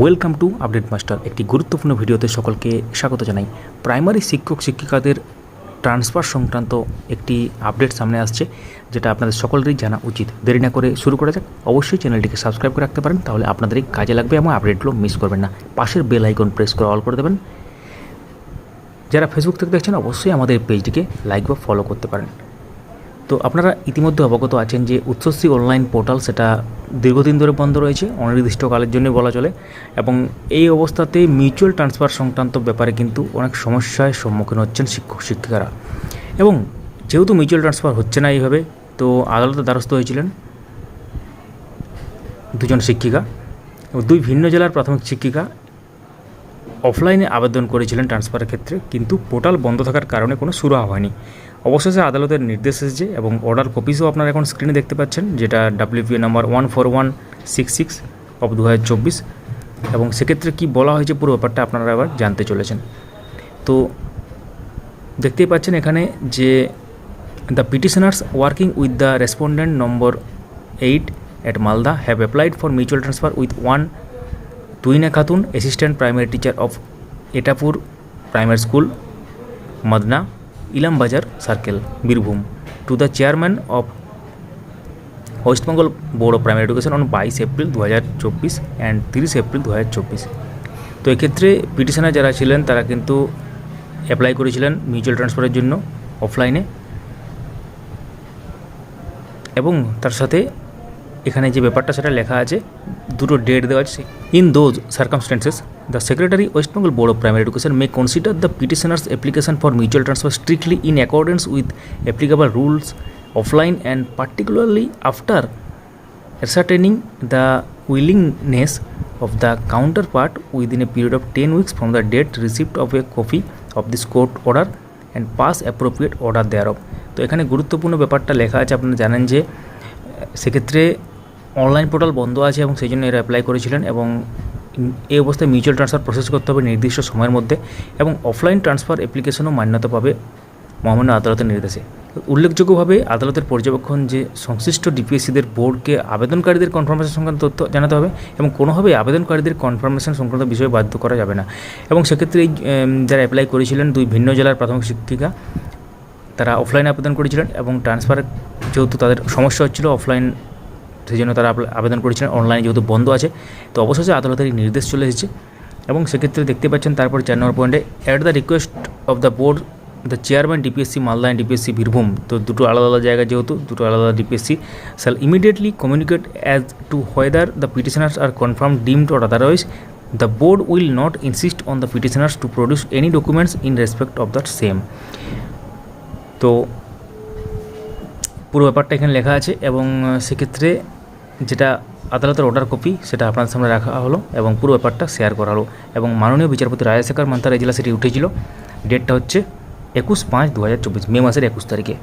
Welcome to update master একটি গুরুত্বপূর্ণ ভিডিওতে সকলকে স্বাগত জানাই। প্রাইমারি শিক্ষক, শিক্ষিকাদের ট্রান্সফার সংক্রান্ত একটি আপডেট সামনে আসছে, যেটা আপনাদের সকলেরই জানা উচিত। দেরি না করে শুরু করা যাক। অবশ্যই চ্যানেলটিকে সাবস্ক্রাইব করে রাখতে পারেন, তাহলে আপনাদেরই কাজে লাগবে, এবং আপডেটগুলো মিস করবেন না। পাশের বেল আইকন প্রেস করে অল করে দেবেন। যারা ফেসবুক থেকে দেখছেন, অবশ্যই আমাদের পেজটিকে লাইক বা ফলো করতে পারেন। তো আপনারা ইতিমধ্যে অবগত আছেন যে উচ্চশ্রী অনলাইন পোর্টাল সেটা দীর্ঘদিন ধরে বন্ধ রয়েছে, অনির্দিষ্টকালের জন্য বলা চলে। এবং এই অবস্থাতে মিউচুয়াল ট্রান্সফার সংক্রান্ত ব্যাপারে কিন্তু অনেক সমস্যায় সম্মুখীন হচ্ছেন শিক্ষক, শিক্ষিকারা। এবং যেহেতু মিউচুয়াল ট্রান্সফার হচ্ছে না এইভাবে, তো আদালতে দ্বারস্থ হয়েছিলেন দুজন শিক্ষিকা এবং দুই ভিন্ন জেলার প্রাথমিক শিক্ষিকা অফলাইনে আবেদন করেছিলেন ট্রান্সফারের ক্ষেত্রে, কিন্তু পোর্টাল বন্ধ থাকার কারণে কোনো সুরাহা হয়নি। অবশেষে আদালতের নির্দেশ এসেছে এবং অর্ডার কপিসও আপনারা এখন স্ক্রিনে দেখতে পাচ্ছেন, যেটা WPA number one four one six six of দু হাজার চব্বিশ। এবং সেক্ষেত্রে কী বলা হয়েছে পুরো ব্যাপারটা আপনারা আবার জানতে চলেছেন। তো দেখতেই পাচ্ছেন এখানে যে the petitioners working with the respondent number eight at Malda have applied for mutual transfer with one Tuina Khatun assistant primary teacher of Etapur primary school Madna Ilambazar circle, Birbhum. To the chairman of West Bengal board of primary education on বাইশ April দু হাজার চব্বিশ and তিরিশ April দু হাজার চব্বিশ। তো এক্ষেত্রে পিটিশনার যারা ছিলেন, তারা কিন্তু অ্যাপ্লাই করেছিলেন মিউচুয়াল ট্রান্সফারের জন্য অফলাইনে এবং তার সাথে এখানে যে ব্যাপারটা সেটা লেখা আছে, দুটো ডেট দেওয়া আছে। In those circumstances the secretary West Bengal board of primary education may consider the petitioners application for mutual transfer strictly in accordance with applicable rules offline and particularly after ascertaining the willingness of the counterpart within a period of 10 weeks from the date receipt of a copy of this court order and pass appropriate order thereof তো এখানে গুরুত্বপূর্ণ ব্যাপারটা লেখা আছে, আপনারা জানেন যে, সেক্ষেত্রে অনলাইন পোর্টাল বন্ধ আছে এবং সেই জন্য এরা অ্যাপ্লাই করেছিলেন এবং এই অবস্থায় মিউচুয়াল ট্রান্সফার প্রসেস করতে হবে নির্দিষ্ট সময়ের মধ্যে এবং অফলাইন ট্রান্সফার অ্যাপ্লিকেশনও মান্যতা পাবে মহামান্য আদালতের নির্দেশে। উল্লেখযোগ্যভাবে আদালতের পর্যবেক্ষণ যে সংশ্লিষ্ট ডিপিএসসিদের বোর্ডকে আবেদনকারীদের কনফার্মেশন সংক্রান্ত তথ্য জানাতে হবে এবং কোনোভাবে আবেদনকারীদের কনফার্মেশন সংক্রান্ত বিষয়ে বাধ্য করা যাবে না। এবং সেক্ষেত্রে এই যারা অ্যাপ্লাই করেছিলেন দুই ভিন্ন জেলার প্রাথমিক শিক্ষিকা, তারা অফলাইনে আবেদন করেছিলেন এবং ট্রান্সফার যেহেতু তাদের সমস্যা হচ্ছিল অফলাইন সেই জন্য তারা আবেদন করেছিলেন। অনলাইনে যেহেতু বন্ধ আছে, তো অবশেষে আদালতের নির্দেশ চলে এসেছে। এবং সেক্ষেত্রে দেখতে পাচ্ছেন তারপর চার নম্বর পয়েন্টে at the request of the board the chairman DPSC Malda and DPSC Birbhum তো দুটো আলাদা আলাদা জায়গা যেহেতু, দুটো আলাদা আলাদা DPSC shall immediately communicate as to whether the petitioners are confirm deemed or otherwise the board will not insist on the petitioners to produce any documents in respect of that same তো পুরো ব্যাপারটা এখানে লেখা আছে, এবং সেক্ষেত্রে যেটা আদালতের অর্ডার কপি সেটা আপনাদের সামনে রাখা হলো এবং পুরো ব্যাপারটা শেয়ার করা হলো এবং মাননীয় বিচারপতি রায়শেখর মান্তার এজলা সেটি উঠেছিল। ডেটটা হচ্ছে একুশ পাঁচ দু হাজার চব্বিশ, মে মাসের একুশ তারিখে।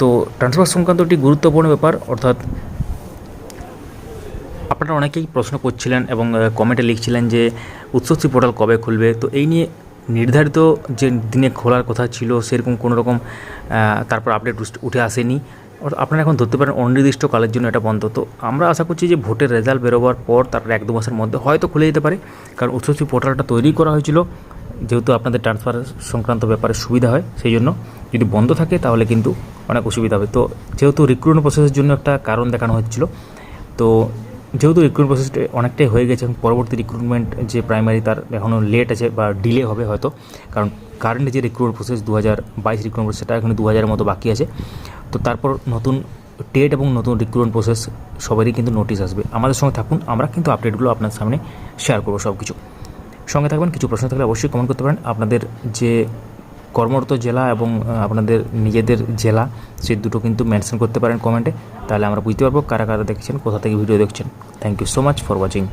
তো ট্রান্সফার সংক্রান্ত একটি গুরুত্বপূর্ণ ব্যাপার, অর্থাৎ আপনারা অনেকেই প্রশ্ন করছিলেন এবং কমেন্টে লিখছিলেন যে উৎসশ্রী পোর্টাল কবে খুলবে। তো এই নিয়ে নির্ধারিত যে দিনে খোলার কথা ছিল, সেরকম কোনো রকম তারপর আপডেট উঠে আসেনি। আপনারা এখন ধরতে পারেন অনির্দিষ্ট কালের জন্য এটা বন্ধ। তো আমরা আশা করছি যে ভোটের রেজাল্ট বেরোবার পর তারপর এক দু মাসের মধ্যে হয়তো খুলে যেতে পারে। কারণ উৎসশ্রী পোর্টালটা তৈরি করা হয়েছিল, যেহেতু আপনাদের ট্রান্সফার সংক্রান্ত ব্যাপারে সুবিধা হয়, সেই জন্য। যদি বন্ধ থাকে তাহলে কিন্তু অনেক অসুবিধা হবে। তো যেহেতু রিক্রুটমেন্ট প্রসেসের জন্য একটা কারণ দেখানো হচ্ছিল, তো যেহেতু রিক্রুটমেন্ট প্রসেসটা অনেকটাই হয়ে গেছে এবং পরবর্তী রিক্রুটমেন্ট যে প্রাইমারি তার এখনও লেট আছে বা ডিলে হবে হয়তো, কারণ কারেন্ট যে রিক্রুটমেন্ট প্রসেস দু হাজার বাইশ রিক্রুটমেন্ট সেটা এখনও দু হাজারের মতো বাকি আছে। তো তারপর নতুন টেট এবং নতুন রিক্রুটমেন্ট প্রসেস সবারই কিন্তু নোটিশ আসবে। আমাদের সঙ্গে থাকুন, আমরা কিন্তু আপডেটগুলো আপনার সামনে শেয়ার করব সব কিছু সঙ্গে থাকবেন, কিছু প্রশ্ন থাকলে অবশ্যই কমেন্ট করতে পারেন। আপনাদের যে কর্মরত জেলা এবং আপনাদের নিজেদের জেলা, সেই দুটো কিন্তু মেনশন করতে পারেন কমেন্টে তাহলে আমরা বুঝতে পারব কারা কারা দেখছেন, কোথা থেকে ভিডিও দেখছেন। Thank you so much for watching